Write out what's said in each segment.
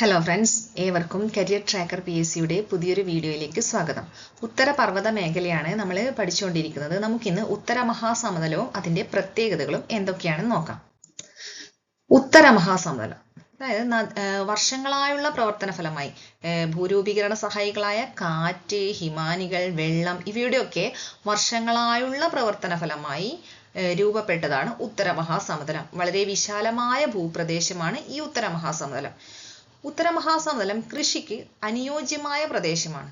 Hello friends ഏവർക്കും career tracker P S സിയുടെ പുതിയൊരു വീഡിയോയിലേക്ക് സ്വാഗതം. ഉത്തരപർവത മേഖലയാണ് നമ്മൾ പഠിച്ചുകൊണ്ടിരിക്കുന്നത്. നമുക്കിന്ന് ഉത്തര മഹാസമതലവും അതിന്റെ പ്രത്യേകതകളും എന്തൊക്കെയാണെന്ന് നോക്കാം. ഉത്തര മഹാസമതലം. അതായത് വർഷങ്ങളായുള്ള പ്രവർത്തന ഫലമായി ഭൂരൂപീകരണ സഹായികളായ കാറ്റ് ഹിമാനികൾ വെള്ളം ഇവയുടെയൊക്കെ വർഷങ്ങളായുള്ള പ്രവർത്തന ഫലമായി രൂപപ്പെട്ടതാണ് ഉത്തര മഹാസമതലം. വളരെ വിശാലമായ ഭൂപ്രദേശമാണ് ഈ ഉത്തര മഹാസമതലം. ഉത്തര മഹാസമതലം കൃഷിക്ക് അനുയോജ്യമായ പ്രദേശമാണ്.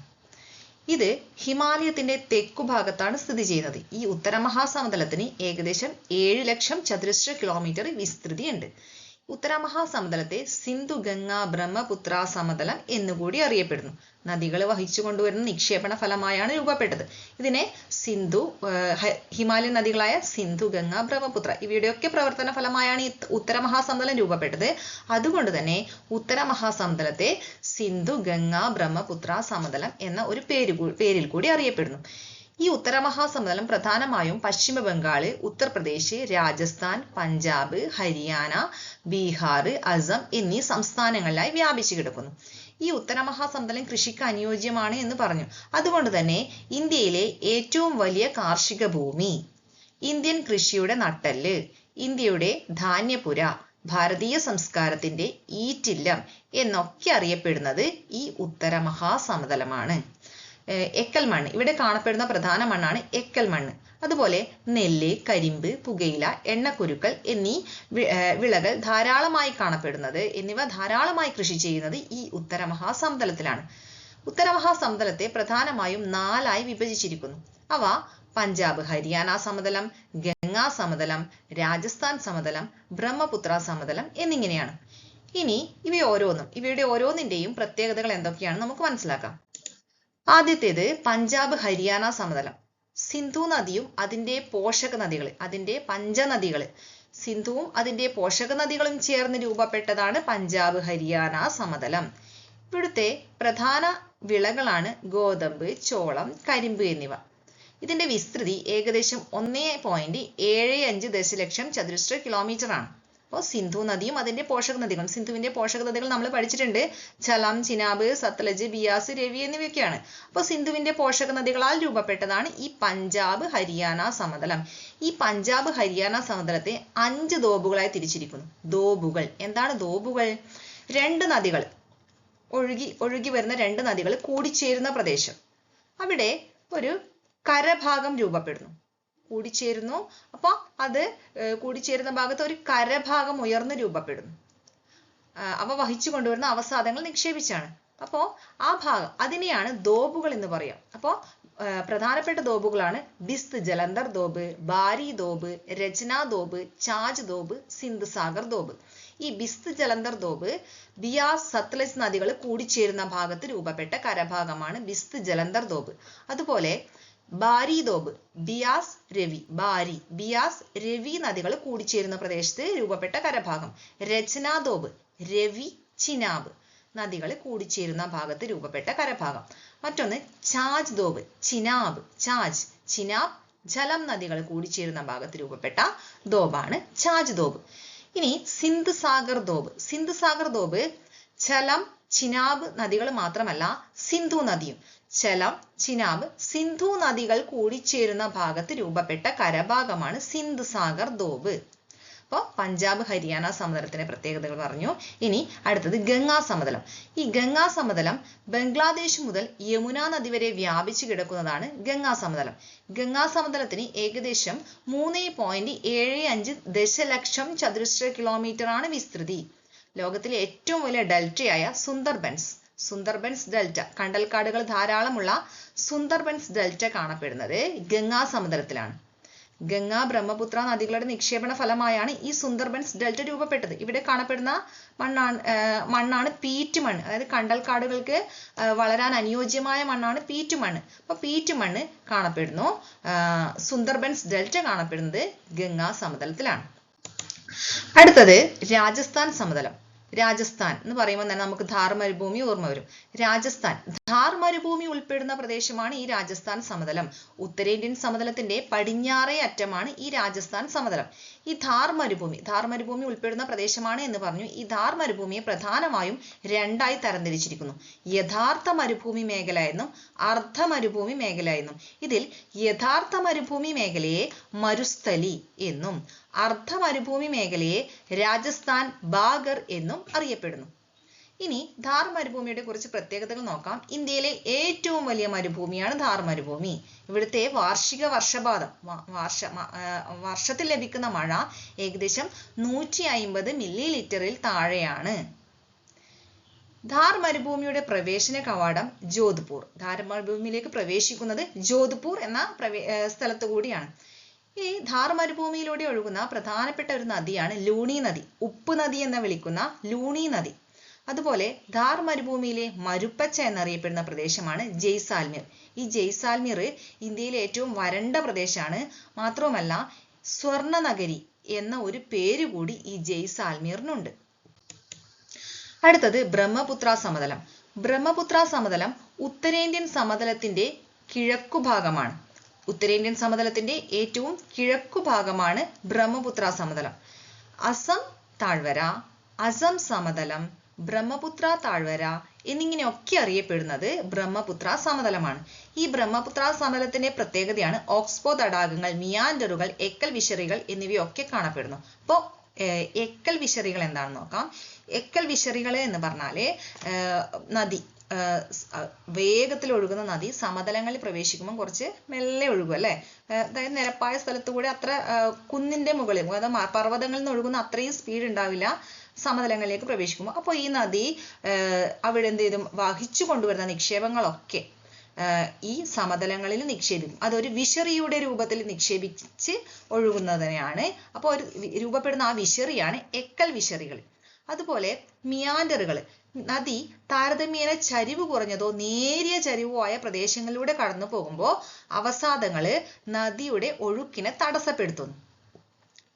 ഇത് ഹിമാലയത്തിന്റെ തെക്കുഭാഗത്താണ് സ്ഥിതി ചെയ്യുന്നത്. ഈ ഉത്തരമഹാസമതലത്തിന് ഏകദേശം ഏഴ് ലക്ഷം ചതുരശ്ര കിലോമീറ്റർ വിസ്തൃതിയുണ്ട്. ഉത്തര മഹാസമതലത്തെ സിന്ധു ഗംഗ ബ്രഹ്മപുത്ര സമതലം എന്നുകൂടി അറിയപ്പെടുന്നു. നദികൾ വഹിച്ചു കൊണ്ടുവരുന്ന നിക്ഷേപണ ഫലമായാണ് രൂപപ്പെട്ടത്. ഇതിനെ സിന്ധു ഹിമാലയൻ നദികളായ സിന്ധു ഗംഗ ബ്രഹ്മപുത്ര ഇവയുടെയൊക്കെ പ്രവർത്തന ഫലമായാണ് ഈ ഉത്തരമഹാസമതലം രൂപപ്പെട്ടത്. അതുകൊണ്ട് തന്നെ ഉത്തരമഹാസമതലത്തെ സിന്ധു ഗംഗ ബ്രഹ്മപുത്ര സമതലം എന്ന ഒരു പേര് പേരിൽ കൂടി അറിയപ്പെടുന്നു. ഈ ഉത്തരമഹാസമതലം പ്രധാനമായും പശ്ചിമ ബംഗാൾ ഉത്തർപ്രദേശ് രാജസ്ഥാൻ പഞ്ചാബ് ഹരിയാന ബീഹാർ അസം എന്നീ സംസ്ഥാനങ്ങളിലായി വ്യാപിച്ചു കിടക്കുന്നു. ഈ ഉത്തരമഹാസമതലം കൃഷിക്ക് അനുയോജ്യമാണ് എന്ന് പറഞ്ഞു. അതുകൊണ്ട് തന്നെ ഇന്ത്യയിലെ ഏറ്റവും വലിയ കാർഷിക ഭൂമി ഇന്ത്യൻ കൃഷിയുടെ നട്ടൽ ഇന്ത്യയുടെ ധാന്യപുര ഭാരതീയ സംസ്കാരത്തിന്റെ ഈറ്റില്ലം എന്നൊക്കെ അറിയപ്പെടുന്നത് ഈ ഉത്തര മഹാസമതലമാണ് ഏർ എക്കൽ മണ്ണ്. ഇവിടെ കാണപ്പെടുന്ന പ്രധാന മണ്ണാണ് എക്കൽ മണ്ണ്. അതുപോലെ നെല്ല് കരിമ്പ് പുകയില എണ്ണക്കുരുക്കൾ എന്നീ വിളകൾ ധാരാളമായി കാണപ്പെടുന്നത്. എന്നിവ ധാരാളമായി കൃഷി ചെയ്യുന്നത് ഈ ഉത്തരമഹാസമതലത്തിലാണ്. ഉത്തരമഹാസമതലത്തെ ഉത്തര മഹാസമതലത്തെ പ്രധാനമായും നാലായി വിഭജിച്ചിരിക്കുന്നു. അവ പഞ്ചാബ് ഹരിയാന സമതലം ഗംഗാ സമതലം രാജസ്ഥാൻ സമതലം ബ്രഹ്മപുത്ര സമതലം എന്നിങ്ങനെയാണ്. ഇനി ഇവ ഓരോന്നും ഇവയുടെ ഓരോന്നിന്റെയും പ്രത്യേകതകൾ എന്തൊക്കെയാണ് നമുക്ക് മനസ്സിലാക്കാം. ആദ്യത്തേത് പഞ്ചാബ് ഹരിയാന സമതലം. സിന്ധു നദിയും അതിന്റെ പോഷക നദികൾ അതിന്റെ പഞ്ചനദികൾ സിന്ധുവും അതിന്റെ പോഷക നദികളും ചേർന്ന് രൂപപ്പെട്ടതാണ് പഞ്ചാബ് ഹരിയാന സമതലം. ഇവിടുത്തെ പ്രധാന വിളകളാണ് ഗോതമ്പ് ചോളം കരിമ്പ് എന്നിവ. ഇതിന്റെ വിസ്തൃതി ഏകദേശം ഒന്നേ പോയിന്റ് ഏഴ് അഞ്ച് ദശലക്ഷം ചതുരശ്ര കിലോമീറ്റർ ആണ്. അപ്പോൾ സിന്ധു നദിയും അതിന്റെ പോഷക നദികളും സിന്ധുവിന്റെ പോഷക നദികൾ നമ്മൾ പഠിച്ചിട്ടുണ്ട്. ചലം ചിനാബ് സത്ലജ് ബിയാസ് രവി എന്നിവയൊക്കെയാണ്. അപ്പോൾ സിന്ധുവിന്റെ പോഷക നദികളാൽ രൂപപ്പെട്ടതാണ് ഈ പഞ്ചാബ് ഹരിയാന സമതലം. ഈ പഞ്ചാബ് ഹരിയാന സമതലത്തെ അഞ്ച് ദോബുകളായി തിരിച്ചിരിക്കുന്നു. ദോബുകൾ എന്താണ് ദോബുകൾ രണ്ട് നദികൾ. ഒഴുകി ഒഴുകി വരുന്ന രണ്ട് നദികൾ കൂടിച്ചേരുന്ന പ്രദേശം. അവിടെ ഒരു കരഭാഗം രൂപപ്പെടുന്നു. കൂടിച്ചേരുന്നു. അപ്പോൾ അത് കൂടിച്ചേരുന്ന ഭാഗത്ത് ഒരു കരഭാഗം ഉയർന്ന് രൂപപ്പെടുന്നു. അവ വഹിച്ചു കൊണ്ടുവരുന്ന അവസാദങ്ങൾ നിക്ഷേപിച്ചാണ്. അപ്പോൾ ആ ഭാഗം അതിനെയാണ് ദോബുകൾ എന്ന് പറയാം. അപ്പോൾ പ്രധാനപ്പെട്ട ദോബുകളാണ് ബിസ്ത് ജലന്ധർ ദോബ് ബാരി ദോബ് രചന ദോബ് ചാജ് ദോബ് സിന്ധ് സാഗർ ദോബ്. ഈ ബിസ്ത് ജലന്ധർ ദോബ് ബിയാസ് സത്ലജ് നദികൾ കൂടിച്ചേരുന്ന ഭാഗത്ത് രൂപപ്പെട്ട കരഭാഗമാണ് ബിസ്ത് ജലന്ധർ ദോബ്. അതുപോലെ ബാരി ദോബ് ബിയാസ് രവി ബാരി ബിയാസ് രവി നദികൾ കൂടിച്ചേരുന്ന പ്രദേശത്ത് രൂപപ്പെട്ട കരഭാഗം. രചന ദോബ് രവി ചിനാബ് നദികൾ കൂടിച്ചേരുന്ന ഭാഗത്ത് രൂപപ്പെട്ട കരഭാഗം. മറ്റൊന്ന് ചാജ് ദോബ് ചിനാബ് ചാജ് ചിനാബ് ജലം നദികൾ കൂടിച്ചേരുന്ന ഭാഗത്ത് രൂപപ്പെട്ട ദോബാണ് ചാജ് ദോബ്. ഇനി സിന്ധ് സാഗർ ദോബ്. സിന്ധ് സാഗർ ദോബ് ഝലം ചിനാബ് നദികൾ മാത്രമല്ല സിന്ധു നദിയും. ചെലം ചിനാബ് സിന്ധു നദികൾ കൂടിച്ചേരുന്ന ഭാഗത്ത് രൂപപ്പെട്ട കരഭാഗമാണ് സിന്ധ് സാഗർ ദോബ് അപ്പോൾ പഞ്ചാബ് ഹരിയാന സമതലത്തിന്റെ പ്രത്യേകതകൾ പറഞ്ഞു. ഇനി അടുത്തത് ഗംഗാ സമതലം. ഈ ഗംഗാ സമതലം ബംഗ്ലാദേശ് മുതൽ യമുന നദി വരെ വ്യാപിച്ചു കിടക്കുന്നതാണ് ഗംഗാ സമതലം. ഗംഗാ സമതലത്തിന് ഏകദേശം മൂന്ന് പോയിന്റ് ഏഴ് അഞ്ച് ദശലക്ഷം ചതുരശ്ര കിലോമീറ്റർ ആണ് വിസ്തൃതി. ലോകത്തിലെ ഏറ്റവും വലിയ ഡെൽറ്റയായ സുന്ദർബൻസ്. സുന്ദർബൻസ് ഡെൽറ്റ കണ്ടൽക്കാടുകൾ ധാരാളമുള്ള സുന്ദർബൻസ് ഡെൽറ്റ കാണപ്പെടുന്നത് ഗംഗാ സമുദ്രത്തിലാണ്. ഗംഗാ ബ്രഹ്മപുത്ര നദികളുടെ നിക്ഷേപണ ഫലമായാണ് ഈ സുന്ദർബൻസ് ഡെൽറ്റ രൂപപ്പെട്ടത്. ഇവിടെ കാണപ്പെടുന്ന മണ്ണാണ് മണ്ണാണ് പീറ്റ് മണ്ണ് അതായത് കണ്ടൽക്കാടുകൾക്ക് വളരാൻ അനുയോജ്യമായ മണ്ണാണ് പീറ്റ് മണ്ണ് അപ്പോൾ പീറ്റ് മണ്ണ് കാണപ്പെടുന്നു സുന്ദർബൻസ് ഡെൽറ്റ കാണപ്പെടുന്നത് ഗംഗാ സമതലത്തിലാണ് അടുത്തത് രാജസ്ഥാൻ സമതലം രാജസ്ഥാൻ എന്ന് പറയുമ്പോൾ തന്നെ നമുക്ക് ധാർ മരുഭൂമി ഓർമ്മ വരും. രാജസ്ഥാൻ. ധാർ മരുഭൂമി ഉൾപ്പെടുന്ന പ്രദേശമാണ് ഈ രാജസ്ഥാൻ സമതലം. ഉത്തരേന്ത്യൻ സമതലത്തിന്റെ പടിഞ്ഞാറേ അറ്റമാണ് ഈ രാജസ്ഥാൻ സമതലം. ഈ ധാർ മരുഭൂമി ധാർ മരുഭൂമി ഉൾപ്പെടുന്ന പ്രദേശമാണ് എന്ന് പറഞ്ഞു. ഈ ധാർ മരുഭൂമിയെ പ്രധാനമായും രണ്ടായി തരംതിരിച്ചിരിക്കുന്നു. യഥാർത്ഥ മരുഭൂമി മേഖല എന്നും അർദ്ധ മരുഭൂമി മേഖല എന്നും ഇതിൽ യഥാർത്ഥ മരുഭൂമി മേഖലയെ മരുസ്ഥലി എന്നും അർദ്ധ മരുഭൂമി മേഖലയെ രാജസ്ഥാൻ ബാഗർ എന്നും അറിയപ്പെടുന്നു. ഇനി ധാർ മരുഭൂമിയുടെ കുറച്ച് പ്രത്യേകതകൾ നോക്കാം. ഇന്ത്യയിലെ ഏറ്റവും വലിയ മരുഭൂമിയാണ് ധാർ മരുഭൂമി ഇവിടുത്തെ വാർഷിക വർഷപാതം വർഷ വർഷത്തിൽ ലഭിക്കുന്ന മഴ ഏകദേശം നൂറ്റി അയിമ്പത് മില്ലി ലിറ്ററിൽ താഴെയാണ്. ധാർ മരുഭൂമിയുടെ പ്രവേശന കവാടം ജോധ്പൂർ. ധാർ മരുഭൂമിയിലേക്ക് പ്രവേശിക്കുന്നത് ജോധ്പൂർ എന്ന പ്രവേ സ്ഥലത്തു കൂടിയാണ്. ഈ ധാർ മരുഭൂമിയിലൂടെ ഒഴുകുന്ന പ്രധാനപ്പെട്ട ഒരു നദിയാണ് ലൂണി നദി. ഉപ്പ് നദി എന്ന് വിളിക്കുന്ന ലൂണി നദി. അതുപോലെ ധാർ മരുഭൂമിയിലെ മരുപ്പച്ച എന്നറിയപ്പെടുന്ന പ്രദേശമാണ് ജയ്സാൽമീർ. ഈ ജയ്സാൽമീർ ഇന്ത്യയിലെ ഏറ്റവും വരണ്ട പ്രദേശമാണ്. മാത്രവുമല്ല സ്വർണ നഗരി എന്ന ഒരു പേര് കൂടി ഈ ജയ്സാൽമീറിനുണ്ട്. അടുത്തത് ബ്രഹ്മപുത്ര സമതലം. ബ്രഹ്മപുത്ര സമതലം ഉത്തരേന്ത്യൻ സമതലത്തിന്റെ കിഴക്കു ഭാഗമാണ് ഉത്തരേന്ത്യൻ സമതലത്തിന്റെ ഏറ്റവും കിഴക്കു ഭാഗമാണ് ബ്രഹ്മപുത്ര സമതലം. അസം താഴ്വര അസം സമതലം ബ്രഹ്മപുത്ര താഴ്വര എന്നിങ്ങനെയൊക്കെ അറിയപ്പെടുന്നത് ബ്രഹ്മപുത്ര സമതലമാണ്. ഈ ബ്രഹ്മപുത്ര സമതലത്തിന്റെ പ്രത്യേകതയാണ് ഓക്സ്ബോ തടാകങ്ങൾ മിയാൻഡറുകൾ എക്കൽ വിശറികൾ എന്നിവയൊക്കെ കാണപ്പെടുന്നു. അപ്പോൾ എക്കൽ വിശറികൾ എന്താണെന്ന് നോക്കാം. എക്കൽ വിശറികൾ എന്ന് പറഞ്ഞാൽ നദി. വേഗത്തിൽ ഒഴുകുന്ന നദി സമതലങ്ങളിൽ പ്രവേശിക്കുമ്പോൾ കുറച്ച് മെല്ലെ ഒഴുകും അല്ലേ? അതായത് നിരപ്പായ സ്ഥലത്ത് കൂടെ അത്ര കുന്നിന്റെ മുകളിൽ അതായത് പർവതങ്ങളിൽ നിന്ന് ഒഴുകുന്ന അത്രയും സ്പീഡ് ഉണ്ടാവില്ല സമതലങ്ങളിലേക്ക് പ്രവേശിക്കുമ്പോൾ അപ്പോൾ ഈ നദി അവിടെ എന്ത് ചെയ്തും വഹിച്ചു കൊണ്ടുവരുന്ന നിക്ഷേപങ്ങളൊക്കെ ഈ സമതലങ്ങളിൽ നിക്ഷേപിക്കും. അതൊരു വിഷറിയുടെ രൂപത്തിൽ നിക്ഷേപിച്ച് ഒഴുകുന്നതിനെയാണ് അപ്പോൾ ഒരു രൂപപ്പെടുന്ന ആ വിഷറിയാണ് എക്കൽ വിശറികൾ. അതുപോലെ മിയാൻഡറുകൾ. നദി താരതമ്യേന ചരിവ് കുറഞ്ഞതോ നേരിയ ചരിവോ ആയ പ്രദേശങ്ങളിലൂടെ കടന്നു പോകുമ്പോൾ അവസാദങ്ങൾ നദിയുടെ ഒഴുക്കിനെ തടസ്സപ്പെടുത്തുന്നു.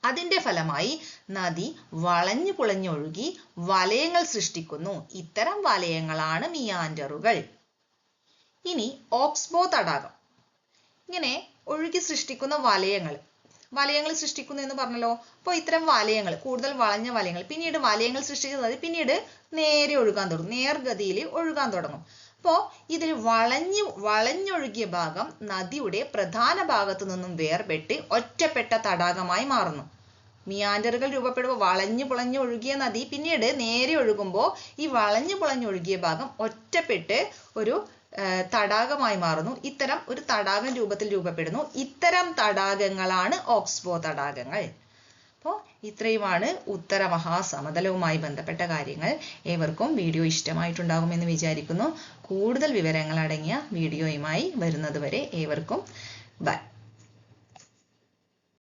അതിന്റെ ഫലമായി നദി വളഞ്ഞു പുളഞ്ഞൊഴുകി വലയങ്ങൾ സൃഷ്ടിക്കുന്നു. ഇത്തരം വലയങ്ങളാണ് മിയാൻഡറുകൾ. ഇനി ഓക്സ്ബോ തടാകം. ഇങ്ങനെ ഒഴുകി സൃഷ്ടിക്കുന്ന വലയങ്ങൾ വലയങ്ങൾ സൃഷ്ടിക്കുന്നു എന്ന് പറഞ്ഞല്ലോ. അപ്പോൾ ഇത്തരം വലയങ്ങൾ കൂടുതൽ വളഞ്ഞ വലയങ്ങൾ പിന്നീട് വലയങ്ങൾ സൃഷ്ടിക്കുന്നത് പിന്നീട് നേരെ ഒഴുകാൻ തുടങ്ങും. നേർഗതിയിൽ ഒഴുകാൻ തുടങ്ങും. അപ്പോൾ ഇതിൽ വളഞ്ഞു വളഞ്ഞൊഴുകിയ ഭാഗം നദിയുടെ പ്രധാന ഭാഗത്തു നിന്നും വേർപെട്ട് ഒറ്റപ്പെട്ട തടാകമായി മാറുന്നു. മിയാൻഡറുകൾ രൂപപ്പെടുമ്പോൾ വളഞ്ഞു പുളഞ്ഞു ഒഴുകിയ നദി പിന്നീട് നേരെ ഒഴുകുമ്പോൾ ഈ വളഞ്ഞു പുളഞ്ഞൊഴുകിയ ഭാഗം ഒറ്റപ്പെട്ട് ഒരു തടാകമായി മാറുന്നു. ഇത്തരം ഒരു തടാകം രൂപത്തിൽ രൂപപ്പെടുന്നു. ഇത്തരം തടാകങ്ങളാണ് ഓക്സ്ബോ തടാകങ്ങൾ. അപ്പോൾ ഇത്രയുമാണ് ഉത്തര മഹാസമതലവുമായി ബന്ധപ്പെട്ട കാര്യങ്ങൾ. ഏവർക്കും വീഡിയോ ഇഷ്ടമായിട്ടുണ്ടാകുമെന്ന് വിചാരിക്കുന്നു. കൂടുതൽ വിവരങ്ങൾ അടങ്ങിയ വീഡിയോയുമായി വരുന്നതുവരെ ഏവർക്കും ബൈ.